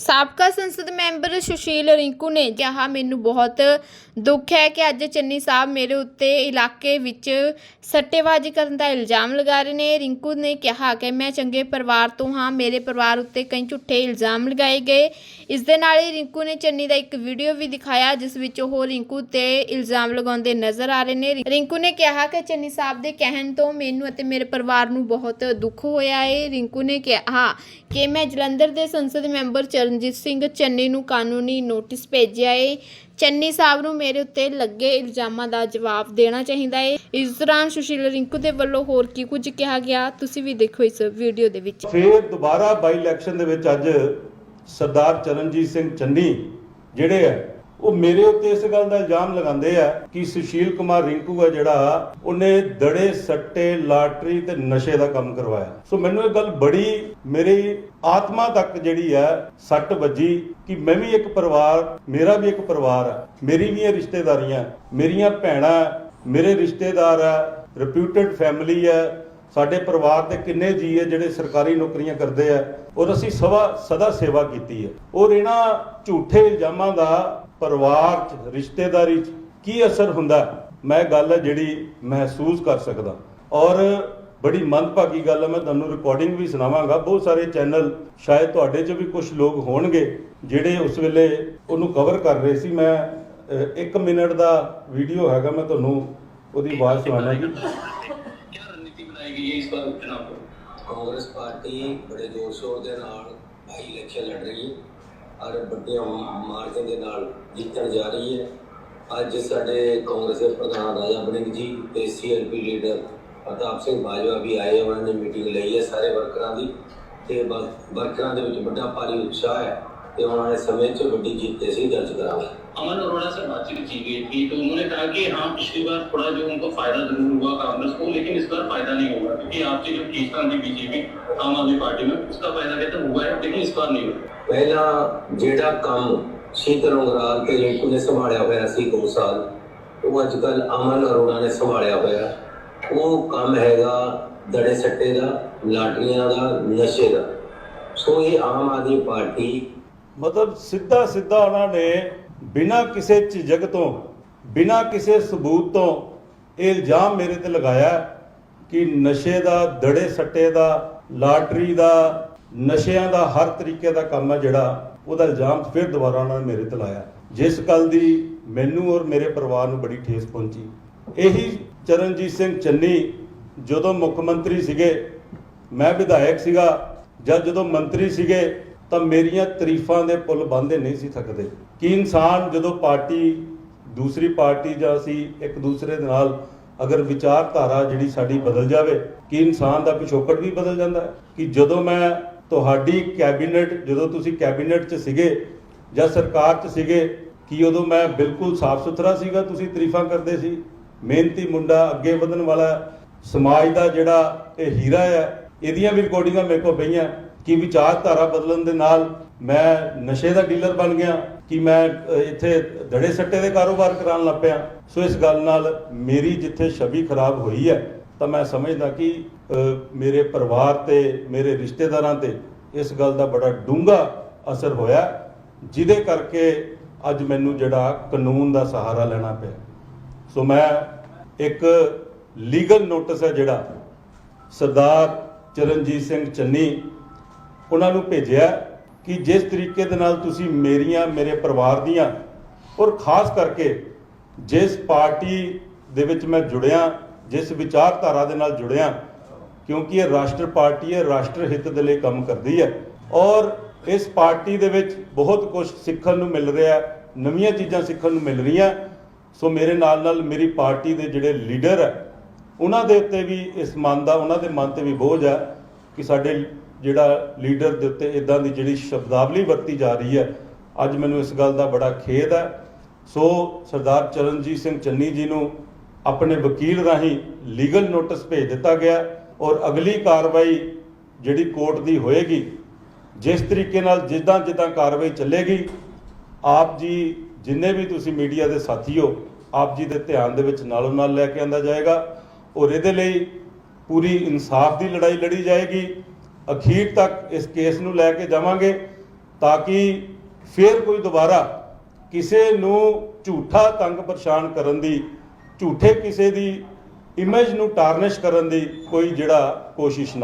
ਸਾਬਕਾ ਸੰਸਦ ਮੈਂਬਰ ਸੁਸ਼ੀਲ ਰਿੰਕੂ ਨੇ ਕਿਹਾ, ਮੈਨੂੰ ਬਹੁਤ ਦੁੱਖ ਹੈ ਕਿ ਅੱਜ ਚੰਨੀ ਸਾਹਿਬ ਮੇਰੇ ਉੱਤੇ ਇਲਾਕੇ ਵਿੱਚ ਸੱਟੇਬਾਜ਼ੀ ਕਰਨ ਦਾ ਇਲਜ਼ਾਮ ਲਗਾ ਰਹੇ ਨੇ। ਰਿੰਕੂ ਨੇ ਕਿਹਾ ਕਿ ਮੈਂ ਚੰਗੇ ਪਰਿਵਾਰ ਤੋਂ ਹਾਂ, ਮੇਰੇ ਪਰਿਵਾਰ ਉੱਤੇ ਕਈ ਝੂਠੇ ਇਲਜ਼ਾਮ ਲਗਾਏ ਗਏ। ਇਸ ਦੇ ਨਾਲ ਹੀ ਰਿੰਕੂ ਨੇ ਚੰਨੀ ਦਾ ਇੱਕ ਵੀਡੀਓ ਵੀ ਦਿਖਾਇਆ, ਜਿਸ ਵਿੱਚ ਉਹ ਰਿੰਕੂ ਤੇ ਇਲਜ਼ਾਮ ਲਗਾਉਂਦੇ ਨਜ਼ਰ ਆ ਰਹੇ ਨੇ। ਰਿੰਕੂ ਨੇ ਕਿਹਾ ਕਿ ਚੰਨੀ ਸਾਹਿਬ ਦੇ ਕਹਿਣ ਤੋਂ ਮੈਨੂੰ ਅਤੇ ਮੇਰੇ ਪਰਿਵਾਰ ਨੂੰ ਬਹੁਤ ਦੁੱਖ ਹੋਇਆ ਹੈ ਰਿੰਕੂ ਨੇ ਕਿਹਾ ਕਿ ਮੈਂ ਜਲੰਧਰ ਦੇ ਸੰਸਦ ਮੈਂਬਰ ਚਰਨਜੀਤ ਸਿੰਘ ਚੰਨੀ ਨੂੰ ਕਾਨੂੰਨੀ ਨੋਟਿਸ ਭੇਜਿਆ ਏ। ਚੰਨੀ ਸਾਹਿਬ ਨੂੰ ਮੇਰੇ ਉੱਤੇ ਲੱਗੇ ਇਲਜ਼ਾਮਾਂ ਦਾ ਜਵਾਬ ਦੇਣਾ ਚਾਹੀਦਾ ਏ। ਇਸ ਦੌਰਾਨ ਸੁਸ਼ੀਲ ਰਿੰਕੂ ਦੇ ਵੱਲੋਂ ਹੋਰ ਕੀ ਕੁਝ ਕਿਹਾ ਗਿਆ, ਤੁਸੀਂ ਵੀ ਦੇਖੋ ਇਸ ਵੀਡੀਓ ਦੇ ਵਿੱਚ। ਫੇਰ ਦੁਬਾਰਾ ਬਾਈ ਇਲੈਕਸ਼ਨ ਦੇ ਵਿੱਚ ਅੱਜ ਸਰਦਾਰ ਚਰਨਜੀਤ ਸਿੰਘ ਚੰਨੀ ਜਿਹੜੇ ਆ ਉਹ ਮੇਰੇ ਉੱਤੇ ਇਸ ਗੱਲ ਦਾ ਇਲਜ਼ਾਮ ਲਗਾਉਂਦੇ ਆ ਕਿ ਸੁਸ਼ੀਲ ਕੁਮਾਰ ਰਿੰਕੂ ਆ ਜਿਹੜਾ, ਉਹਨੇ ਦੜੇ, ਸੱਟੇ, ਲਾਟਰੀ ਤੇ ਨਸ਼ੇ ਦਾ ਕੰਮ ਕਰਵਾਇਆ। ਸੋ ਮੈਨੂੰ ਇਹ ਗੱਲ ਬੜੀ, ਮੇਰੀ ਆਤਮਾ ਤੱਕ ਜਿਹੜੀ ਹੈ ਸੱਟ ਵੱਜੀ ਕਿ ਮੈਂ ਵੀ ਇੱਕ ਪਰਿਵਾਰ, ਮੇਰਾ ਵੀ ਇੱਕ ਪਰਿਵਾਰ ਆ। ਮੇਰੀ ਵੀ ਇਹ ਰਿਸ਼ਤੇਦਾਰੀਆਂ, ਮੇਰੀਆਂ ਭੈਣਾਂ, ਮੇਰੇ ਰਿਸ਼ਤੇਦਾਰ ਆ ਰਿਪਿਊਟਡ ਫੈਮਿਲੀ ਆ, ਸਾਡੇ ਪਰਿਵਾਰ ਦੇ ਕਿੰਨੇ ਜੀ ਹੈ ਜਿਹੜੇ ਸਰਕਾਰੀ ਨੌਕਰੀਆਂ ਕਰਦੇ ਆ, ਔਰ ਅਸੀਂ ਸਵਾ ਸਦਾ ਸੇਵਾ ਕੀਤੀ ਹੈ ਔਰ ਇਹਨਾਂ ਝੂਠੇ ਇਲਜ਼ਾਮਾਂ ਦਾ ਪਰਿਵਾਰ 'ਚ ਰਿਸ਼ਤੇਦਾਰੀ 'ਚ ਕੀ ਅਸਰ ਹੁੰਦਾ? ਮੈਂ ਗੱਲ ਹੈ ਜਿਹੜੀ ਮਹਿਸੂਸ ਕਰ ਸਕਦਾ। ਔਰ ਬੜੀ ਮੰਦਭਾਗੀ ਗੱਲ ਹੈ ਮੈਂ ਤੁਹਾਨੂੰ ਰਿਕਾਰਡਿੰਗ ਵੀ ਸੁਣਾਵਾਂਗਾ। ਬਹੁਤ ਸਾਰੇ ਚੈਨਲ ਸ਼ਾਇਦ ਤੁਹਾਡੇ 'ਚ ਵੀ ਕੁਝ ਲੋਕ ਹੋਣਗੇ ਜਿਹੜੇ ਉਸ ਵੇਲੇ ਉਹਨੂੰ ਕਵਰ ਕਰ ਰਹੇ ਸੀ। ਮੈਂ 1 ਮਿੰਟ ਦਾ ਵੀਡੀਓ ਹੈਗਾ ਮੈਂ ਤੁਹਾਨੂੰ ਉਹਦੀ ਆਵਾਜ਼ ਸੁਣਾਣਾ ਜੀ ਕੀ ਗਈ। ਇਸ ਵਾਰ ਚੁਣਾਵ ਕਾਂਗਰਸ ਪਾਰਟੀ ਬੜੇ ਜ਼ੋਰ ਸ਼ੋਰ ਦੇ ਨਾਲ ਭਾਈ ਇਲੈਕਸ਼ਨ ਲੜ ਰਹੀ ਔਰ ਵੱਡੇ ਮਾਰਜਨ ਦੇ ਨਾਲ ਜਿੱਤਣ ਜਾ ਰਹੀ ਹੈ ਅੱਜ ਸਾਡੇ ਕਾਂਗਰਸ ਦੇ ਪ੍ਰਧਾਨ ਰਾਜਾ ਵੜਿੰਗ ਜੀ ਤੇ ਸੀਐਲਪੀ ਲੀਡਰ ਪ੍ਰਤਾਪ ਸਿੰਘ ਬਾਜਵਾ ਵੀ ਆਏ ਉਹਨਾਂ ਨੇ ਮੀਟਿੰਗ ਲਈ ਹੈ ਸਾਰੇ ਵਰਕਰਾਂ ਦੀ ਤੇ ਵ- ਵਰਕਰਾਂ ਦੇ ਵਿੱਚ ਵੱਡਾ ਭਾਰੀ ਉਤਸ਼ਾਹ ਹੈ ਤੇ ਉਹਨਾਂ ਨੇ ਸਮੇਂ 'ਚ ਵੱਡੀ ਜਿੱਤ ਅਸੀਂ ਦਰਜ ਕਰਾਂਗੇ अमन अरोड़ा से बातचीत की गई थी तो उन्होंने कहा कि हाँ पिछली बार थोड़ा जो उनको फायदा जरूर हुआ कांग्रेस को लेकिन इस बार फायदा नहीं होगा क्योंकि आपसे जो खींचतान थी बीजेपी आम आदमी पार्टी में उसका फायदा कहते हुआ है लेकिन इस बार नहीं हुआ ਪਹਿਲਾਂ ਜਿਹੜਾ ਕੰਮ ਸ਼ੀਤਲ ਉਂਗਰਾਲ ਤੇ ਰਿੰਕੂ ਨੇ ਸੰਭਾਲਿਆ ਹੋਇਆ ਸੀ 2 ਸਾਲ, ਉਹ ਅੱਜ ਕੱਲ ਅਮਨ ਅਰੋੜਾ ਨੇ ਸੰਭਾਲਿਆ ਹੋਇਆ। ਉਹ ਕੰਮ ਹੈਗਾ ਦੜੇ ਸੱਟੇ ਦਾ, ਲਾਟਰੀਆਂ ਦਾ, ਨਸ਼ੇ ਦਾ। ਸੋ ਇਹ ਆਮ ਆਦਮੀ ਪਾਰਟੀ ਮਤਲਬ ਸਿੱਧਾ ਸਿੱਧਾ ਉਹਨਾਂ ਨੇ ਬਿਨਾਂ ਕਿਸੇ ਝਿਜਕ ਤੋਂ, ਬਿਨਾਂ ਕਿਸੇ ਸਬੂਤ ਤੋਂ ਇਹ ਇਲਜ਼ਾਮ ਮੇਰੇ ਤੇ ਲਗਾਇਆ ਕਿ ਨਸ਼ੇ ਦਾ, ਦੜੇ ਸੱਟੇ ਦਾ, ਲਾਟਰੀ ਦਾ ਨਸ਼ਿਆਂ ਦਾ ਹਰ ਤਰੀਕੇ ਦਾ ਕੰਮ ਹੈ ਜਿਹੜਾ ਉਹਦਾ ਇਲਜ਼ਾਮ ਫਿਰ ਦੁਬਾਰਾ ਉਹਨਾਂ ਨੇ ਮੇਰੇ ਤੇ ਲਾਇਆ। ਜਿਸ ਗੱਲ ਦੀ ਮੈਨੂੰ ਔਰ ਮੇਰੇ ਪਰਿਵਾਰ ਨੂੰ ਬੜੀ ਠੇਸ ਪਹੁੰਚੀ। ਇਹੀ ਚਰਨਜੀਤ ਸਿੰਘ ਚੰਨੀ ਜਦੋਂ ਮੁੱਖ ਮੰਤਰੀ ਸੀਗੇ, ਮੈਂ ਵਿਧਾਇਕ ਸੀਗਾ ਜਦ ਜਦੋਂ ਮੰਤਰੀ ਸੀਗੇ, ਤਾਂ ਮੇਰੀਆਂ ਤਾਰੀਫਾਂ ਦੇ ਪੁੱਲ ਬੰਦੇ ਨਹੀਂ ਸੀ ਥੱਕਦੇ। ਕਿ ਇਨਸਾਨ ਜਦੋਂ ਪਾਰਟੀ, ਦੂਸਰੀ ਪਾਰਟੀ ਜਾਂ ਅਸੀਂ ਇੱਕ ਦੂਸਰੇ ਦੇ ਨਾਲ ਅਗਰ ਵਿਚਾਰਧਾਰਾ ਜਿਹੜੀ ਸਾਡੀ ਬਦਲ ਜਾਵੇ, ਕਿ ਇਨਸਾਨ ਦਾ ਪਿਛੋਕੜ ਵੀ ਬਦਲ ਜਾਂਦਾ ਹੈ? ਕਿ ਜਦੋਂ ਮੈਂ ਤੁਹਾਡੀ ਕੈਬਨਿਟ, ਜਦੋਂ ਤੁਸੀਂ ਕੈਬਨਿਟ 'ਚ ਸੀਗੇ ਜਾਂ ਸਰਕਾਰ 'ਚ ਸੀਗੇ, ਕਿ ਉਦੋਂ ਮੈਂ ਬਿਲਕੁਲ ਸਾਫ਼ ਸੁਥਰਾ ਸੀਗਾ? ਤੁਸੀਂ ਤਾਰੀਫਾਂ ਕਰਦੇ ਸੀ, ਮਿਹਨਤੀ ਮੁੰਡਾ, ਅੱਗੇ ਵਧਣ ਵਾਲਾ, ਸਮਾਜ ਦਾ ਜਿਹੜਾ ਇਹ ਹੀਰਾ ਹੈ, ਇਹਦੀਆਂ ਵੀ ਰਿਕਾਰਡਿੰਗਾਂ ਮੇਰੇ ਕੋਲ ਪਈਆਂ, ਕਿ ਵਿਚਾਰਧਾਰਾ ਬਦਲਣ ਦੇ ਨਾਲ ਮੈਂ ਨਸ਼ੇ ਦਾ ਡੀਲਰ ਬਣ ਗਿਆ, ਕਿ ਮੈਂ ਇੱਥੇ ਦੜੇ ਸੱਟੇ ਦੇ ਕਾਰੋਬਾਰ ਕਰਾਉਣ ਲੱਗ ਪਿਆ। ਸੋ ਇਸ ਗੱਲ ਨਾਲ ਮੇਰੀ ਜਿੱਥੇ ਛਵੀ ਖਰਾਬ ਹੋਈ ਹੈ ਤਾਂ ਮੈਂ ਸਮਝਦਾ ਕਿ ਮੇਰੇ ਪਰਿਵਾਰ ਤੇ, ਮੇਰੇ ਰਿਸ਼ਤੇਦਾਰਾਂ ਤੇ ਇਸ ਗੱਲ ਦਾ ਬੜਾ ਡੂੰਘਾ ਅਸਰ ਹੋਇਆ, ਜਿਹਦੇ ਕਰਕੇ ਅੱਜ ਮੈਨੂੰ ਜਿਹੜਾ ਕਾਨੂੰਨ ਦਾ ਸਹਾਰਾ ਲੈਣਾ ਪਿਆ। ਸੋ ਮੈਂ ਇੱਕ ਲੀਗਲ ਨੋਟਿਸ ਹੈ ਜਿਹੜਾ ਸਰਦਾਰ ਚਰਨਜੀਤ ਸਿੰਘ ਚੰਨੀ ਉਹਨਾਂ ਨੂੰ ਭੇਜਿਆ ਕਿ ਜਿਸ ਤਰੀਕੇ ਦੇ ਨਾਲ ਤੁਸੀਂ ਮੇਰੀਆਂ, ਮੇਰੇ ਪਰਿਵਾਰ ਦੀਆਂ ਔਰ ਖਾਸ ਕਰਕੇ ਜਿਸ ਪਾਰਟੀ ਦੇ ਵਿੱਚ ਮੈਂ ਜੁੜਿਆ ਜਿਸ ਵਿਚਾਰਧਾਰਾ ਦੇ ਨਾਲ ਜੁੜਿਆ, ਕਿਉਂਕਿ ਇਹ ਰਾਸ਼ਟਰ ਪਾਰਟੀ ਹੈ, ਰਾਸ਼ਟਰ ਹਿੱਤ ਦੇ ਲਈ ਕੰਮ ਕਰਦੀ ਹੈ। ਔਰ ਇਸ ਪਾਰਟੀ ਦੇ ਵਿੱਚ ਬਹੁਤ ਕੁਝ ਸਿੱਖਣ ਨੂੰ ਮਿਲ ਰਿਹਾ, ਨਵੀਆਂ ਚੀਜ਼ਾਂ ਸਿੱਖਣ ਨੂੰ ਮਿਲ ਰਹੀਆਂ। ਸੋ ਮੇਰੇ ਨਾਲ ਨਾਲ ਮੇਰੀ ਪਾਰਟੀ ਦੇ ਜਿਹੜੇ ਲੀਡਰ ਹੈ, ਉਹਨਾਂ ਦੇ ਉੱਤੇ ਵੀ ਇਸ ਮਨ ਦਾ, ਉਹਨਾਂ ਦੇ ਮਨ ਤੇ ਵੀ ਬੋਝ ਹੈ ਕਿ ਸਾਡੇ ਜਿਹੜਾ ਲੀਡਰ ਦੇ ਉੱਤੇ ਇਦਾਂ ਦੀ ਜਿਹੜੀ ਸ਼ਬਦਾਵਲੀ ਵਰਤੀ ਜਾ ਰਹੀ ਹੈ, ਅੱਜ ਮੈਨੂੰ ਇਸ ਗੱਲ ਦਾ ਬੜਾ ਖੇਦ ਹੈ। ਸੋ ਸਰਦਾਰ ਚਰਨਜੀਤ ਸਿੰਘ ਚੰਨੀ ਜੀ ਨੂੰ ਆਪਣੇ ਵਕੀਲ ਰਾਹੀਂ ਲੀਗਲ ਨੋਟਿਸ ਭੇਜ ਦਿੱਤਾ ਗਿਆ ਔਰ ਅਗਲੀ ਕਾਰਵਾਈ ਜਿਹੜੀ ਕੋਰਟ ਦੀ ਹੋਏਗੀ, ਜਿਸ ਤਰੀਕੇ ਨਾਲ ਜਿੱਦਾਂ ਜਿੱਦਾਂ ਕਾਰਵਾਈ ਚੱਲੇਗੀ, ਆਪ ਜੀ ਜਿੰਨੇ ਵੀ ਤੁਸੀਂ ਮੀਡੀਆ ਦੇ ਸਾਥੀ ਹੋ ਆਪ ਜੀ ਦੇ ਧਿਆਨ ਦੇ ਵਿੱਚ ਨਾਲੋਂ ਨਾਲ ਲੈ ਕੇ ਆਂਦਾ ਜਾਏਗਾ ਔਰ ਇਹਦੇ ਲਈ ਪੂਰੀ ਇਨਸਾਫ ਦੀ ਲੜਾਈ ਲੜੀ ਜਾਏਗੀ। ਅਖੀਰ ਤੱਕ ਇਸ ਕੇਸ ਨੂੰ ਲੈ ਕੇ ਜਾਵਾਂਗੇ ਤਾਂ ਕਿ ਫਿਰ ਕੋਈ ਦੁਬਾਰਾ ਕਿਸੇ ਨੂੰ ਝੂਠਾ ਤੰਗ ਪਰੇਸ਼ਾਨ ਕਰਨ ਦੀ ਝੂਠੇ ਕਿਸੇ ਦੀ ਇਮੇਜ ਨੂੰ ਟਾਰਨਿਸ਼ ਕਰਨ ਦੀ ਕੋਈ ਜਿਹੜਾ ਕੋਸ਼ਿਸ਼ ਨਾ